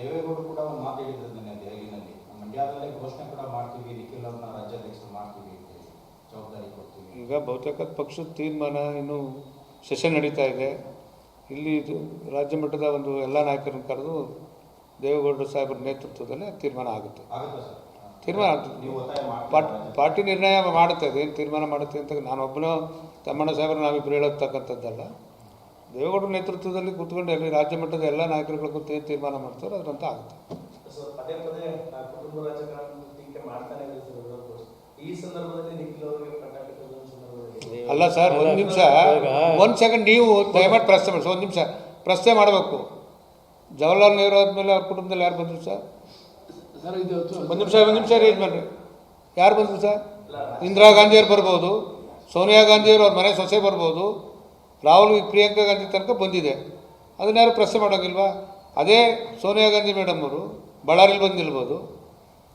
ದೇವೇಗೌಡರು ಕೂಡ ಒಂದು ಮಾತು ಹೇಳಿದ್ರು ನಿನ್ನೆ ದೆಹಲಿನಲ್ಲಿ. ಮಂಡ್ಯದಲ್ಲೇ ಘೋಷಣೆ ಕೂಡ ಮಾಡ್ತೀವಿ ನಿಖಿಲ್ ಅವ್ರನ್ನ ರಾಜ್ಯಾಧ್ಯಕ್ಷರು ಮಾಡ್ತೀವಿ ಅಂತ ಹೇಳಿ. ಜವಾಬ್ದಾರಿ ಕೊಡ್ತೀವಿ ಈಗ ಬಹುತೇಕ ಪಕ್ಷದ ತೀರ್ಮಾನ ಇನ್ನು ಸೆಷನ್ ನಡೀತಾ ಇದೆ. ಇಲ್ಲಿ ಇದು ರಾಜ್ಯ ಮಟ್ಟದ ಒಂದು ಎಲ್ಲ ನಾಯಕರನ್ನು ಕರೆದು ದೇವೇಗೌಡರು ಸಾಹೇಬರ ನೇತೃತ್ವದಲ್ಲಿ ತೀರ್ಮಾನ ಆಗುತ್ತೆ. ತೀರ್ಮಾನ ಮಾಡ್ತೀರಾ ಪಾರ್ಟಿ ನಿರ್ಣಯ ಮಾಡುತ್ತೆ. ಅದೇನು ತೀರ್ಮಾನ ಮಾಡುತ್ತೆ ಅಂತ ನಾನೊಬ್ಬನೋ ತಮ್ಮಣ್ಣ ಸಾಹೇಬರು ನಾವಿಬ್ಬರು ಹೇಳತಕ್ಕಂಥದ್ದಲ್ಲ ದೇವೇಗೌಡರ ನೇತೃತ್ವದಲ್ಲಿ ಕೂತ್ಕೊಂಡು ಅಲ್ಲಿ ರಾಜ್ಯ ಮಟ್ಟದ ಎಲ್ಲ ನಾಯಕರುಗಳು ಕೂತು ಏನು ತೀರ್ಮಾನ ಮಾಡ್ತಾರೋ ಅದರಂತ ಆಗುತ್ತೆ. ಅಲ್ಲ ಸರ್ ಒಂದು ನಿಮಿಷ. ಒಂದು ಸೆಕೆಂಡ್ ನೀವು ದಯಮಾಡಿ ಪ್ರಶ್ನೆ ಮಾಡಿ ಒಂದು ನಿಮಿಷ. ಪ್ರಶ್ನೆ ಮಾಡಬೇಕು. ಜವಾಹರ್ಲಾಲ್ ನೆಹರು ಆದಮೇಲೆ ಅವ್ರ ಕುಟುಂಬದಲ್ಲಿ ಯಾರು ಬಂದರು ಸರ್? ಒಂದು ನಿಮಿಷ ಒಂದು ನಿಮಿಷ ರೇಂಜ್ ಮಾಡ್ರಿ ಯಾರು ಬಂದರು ಸರ್? ಇಂದಿರಾ ಗಾಂಧಿಯವ್ರು ಬರ್ಬೋದು ಸೋನಿಯಾ ಗಾಂಧಿಯವರು ಅವ್ರ ಮನೆ ಸೊಸೆ ಬರ್ಬೋದು ರಾಹುಲ್ ಪ್ರಿಯಾಂಕಾ ಗಾಂಧಿ ತನಕ ಬಂದಿದೆ. ಅದನ್ನ ಯಾರು ಪ್ರಶ್ನೆ ಮಾಡೋಂಗಿಲ್ವಾ? ಅದೇ ಸೋನಿಯಾ ಗಾಂಧಿ ಮೇಡಮ್ ಅವರು, ಬಳ್ಳಾರಿಲಿ ಬಂದು ನಿಲ್ಬೋದು.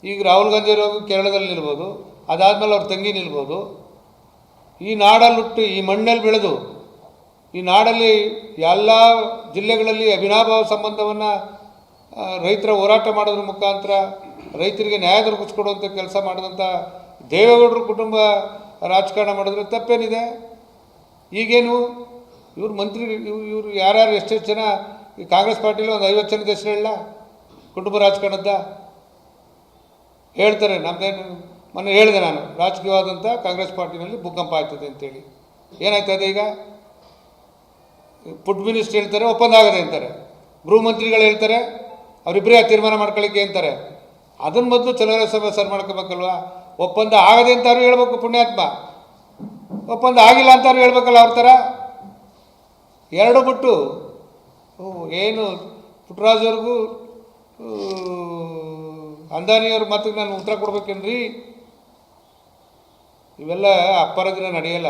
ಈಗ ರಾಹುಲ್ ಗಾಂಧಿ ಅವರು ಕೇರಳದಲ್ಲಿ ನಿಲ್ಬೋದು. ಅದಾದಮೇಲೆ ಅವ್ರ ತಂಗಿ ನಿಲ್ಬೋದು. ಈ ನಾಡಲ್ಲಿ ಹುಟ್ಟು ಈ ಮಣ್ಣಲ್ಲಿ ಬೆಳೆದು, ಈ ನಾಡಲ್ಲಿ ಎಲ್ಲ ಜಿಲ್ಲೆಗಳಲ್ಲಿ ಅಭಿನಾಭಾವ ಸಂಬಂಧವನ್ನು ರೈತರ ಹೋರಾಟ ಮಾಡೋದ್ರ ಮುಖಾಂತರ ರೈತರಿಗೆ ನ್ಯಾಯ ದೊರಕಿಸ್ಕೊಡುವಂಥ ಕೆಲಸ ಮಾಡಿದಂಥ ದೇವೇಗೌಡರು ಕುಟುಂಬ ರಾಜಕಾರಣ ಮಾಡಿದ್ರೆ ತಪ್ಪೇನಿದೆ. ಈಗೇನು ಇವ್ರು ಮಂತ್ರಿ, ಇವ್ರು, ಇವರು ಯಾರ್ಯಾರು ಎಷ್ಟೆಷ್ಟು ಜನ ಈ ಕಾಂಗ್ರೆಸ್ ಪಾರ್ಟಿಲಿ ಒಂದು ಐವತ್ತು ಜನದ ಹೆಸರು ಹೇಳ ಕುಟುಂಬ ರಾಜಕಾರಣದ ಹೇಳ್ತಾರೆ ನಮ್ಮದೇನು ಮೊನ್ನೆ ಹೇಳಿದೆ ನಾನು ರಾಜಕೀಯವಾದಂಥ ಕಾಂಗ್ರೆಸ್ ಪಾರ್ಟಿನಲ್ಲಿ ಭೂಕಂಪ ಆಯ್ತದೆ ಅಂತೇಳಿ. ಏನಾಯ್ತದೆ ಈಗ? ಫುಡ್ ಮಿನಿಸ್ಟರ್ ಹೇಳ್ತಾರೆ, ಒಪ್ಪಂದ ಆಗದೆ ಅಂತಾರೆ. ಗೃಹ ಮಂತ್ರಿಗಳು ಹೇಳ್ತಾರೆ ಅವರಿಬ್ಬರೇ ತೀರ್ಮಾನ ಮಾಡ್ಕೊಳ್ಳಿಕ್ಕೆ ಅಂತಾರೆ. ಅದನ್ನು ಮೊದಲು ಚಲೋ ಸಭೆ ಸರ್ ಮಾಡ್ಕೋಬೇಕಲ್ವಾ? ಒಪ್ಪಂದ ಆಗದೆ ಅಂತಾರು ಹೇಳ್ಬೇಕು ಪುಣ್ಯಾತ್ಮ? ಒಪ್ಪಂದ ಆಗಿಲ್ಲ ಅಂತಾರು ಹೇಳ್ಬೇಕಲ್ಲ ಅವ್ರ ಥರ ಎರಡು ಬಿಟ್ಟು ಏನು ಪುಟ್ಟರಾಜವ್ರಿಗೂ ಅಂದಾನಿಯವ್ರ ಮಾತಿಗೆ ನಾನು ಉತ್ತರ ಕೊಡ್ಬೇಕೇನ್ರಿ? ಇವೆಲ್ಲ ಅಪ್ಪರ ದಿನ ನಡೆಯಲ್ಲ.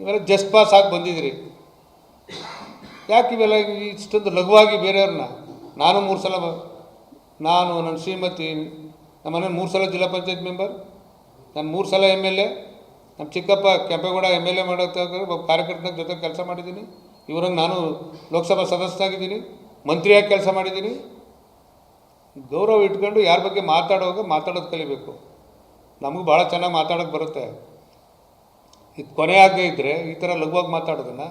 ಇವೆಲ್ಲ ಜಸ್ಟ್ ಪಾಸ್ ಆಗಿ ಬಂದಿದ್ದೀರಿ ಯಾಕೆ ಇವೆಲ್ಲ ಇಷ್ಟೊಂದು ಲಘುವಾಗಿ ಬೇರೆಯವ್ರನ್ನ? ನಾನು ಮೂರು ಸಲ ನಾನು, ನನ್ನ ಶ್ರೀಮತಿ, ನಮ್ಮ ಮನೆ ಮೂರು ಸಲ ಜಿಲ್ಲಾ ಪಂಚಾಯತ್ ಮೆಂಬರ್, ನಾನು ಮೂರು ಸಲ ಎಂ ಎಲ್ ಎ, ನಮ್ಮ ಚಿಕ್ಕಪ್ಪ ಕೆಂಪೇಗೌಡ ಎಂ ಎಲ್ ಎ ಮಾಡೋ ಕಾರ್ಯಕರ್ತನ ಜೊತೆ ಕೆಲಸ ಮಾಡಿದ್ದೀನಿ. ಇವ್ರಂಗೆ ನಾನು ಲೋಕಸಭಾ ಸದಸ್ಯನಾಗಿದ್ದೀನಿ, ಮಂತ್ರಿಯಾಗಿ ಕೆಲಸ ಮಾಡಿದ್ದೀನಿ. ಗೌರವ ಇಟ್ಕೊಂಡು ಯಾರ ಬಗ್ಗೆ ಮಾತಾಡುವಾಗ ಮಾತಾಡೋದು ಕಲಿಬೇಕು. ನಮಗೂ ಭಾಳ ಚೆನ್ನಾಗಿ ಮಾತಾಡೋಕ್ಕೆ ಬರುತ್ತೆ. ಇದು ಕೊನೆ ಇದ್ದರೆ ಈ ಥರ ಲಘುವಾಗಿ ಮಾತಾಡೋದನ್ನು